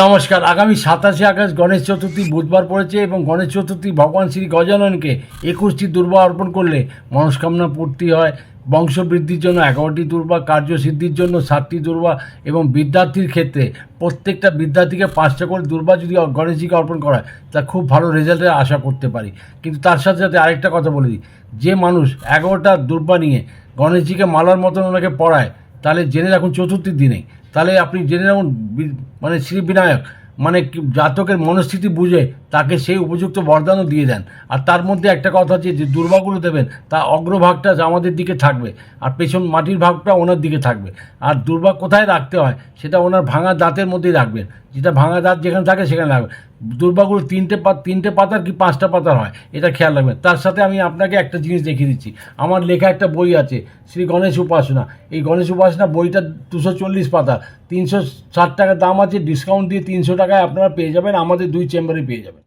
নমস্কার। আগামী সাতাশে আগস্ট গণেশ চতুর্থী বুধবার পড়েছে এবং গণেশ চতুর্থী ভগবান শ্রী গজাননকে একুশটি দুর্বা অর্পণ করলে মনস্কামনা পূর্তি হয়। বংশবৃদ্ধির জন্য এগারোটি দুর্বা, কার্যসিদ্ধির জন্য সাতটি দুর্বা এবং বিদ্যার্থীর ক্ষেত্রে প্রত্যেকটা বিদ্যার্থীকে পাঁচটা করে দুর্বা যদি গণেশজিকে অর্পণ করা তা খুব ভালো রেজাল্টের আশা করতে পারি। কিন্তু তার সাথে সাথে আরেকটা কথা বলে দিই, যে মানুষ এগারোটা দুর্বা নিয়ে গণেশজিকে মালার মতন ওনাকে পড়ায়, তাহলে জেনে রাখুন চতুর্থীর দিনেই। তাহলে আপনি জেনে বি- মানে শ্রী বিনায়ক মানে জাতকের মনস্থিতি বুঝে তাকে সেই উপযুক্ত বরদানও দিয়ে দেন। আর তার মধ্যে একটা কথা আছে যে দুর্বাগুলো দেবেন, তা অগ্রভাগটা আমাদের দিকে থাকবে। আর পেছন মাটির ভাগটা ওনার দিকে থাকবে। আর দুর্বা কোথায় রাখতে হয় সেটা ওনার ভাঙা দাঁতের মধ্যেই রাখবেন যেটা ভাঙা দাঁত যেখানে থাকে সেখানে রাখবেন দুর্বাগুলো তিনটে পাত তিনটে পাতার কি পাঁচটা পাতার হয়, এটা খেয়াল রাখবেন। তার সাথে আমি আপনাকে একটা জিনিস দেখিয়ে দিচ্ছি। আমার লেখা একটা বই আছে, শ্রী গণেশ উপাসনা। এই গণেশ উপাসনা বইটা দুশো চল্লিশ পাতা তিনশো ষাট টাকা দাম আছে, ডিসকাউন্ট দিয়ে তিনশো টাকায় আপনারা পেয়ে যাবেন আমাদের দুই চেম্বারে পেয়ে যাবেন।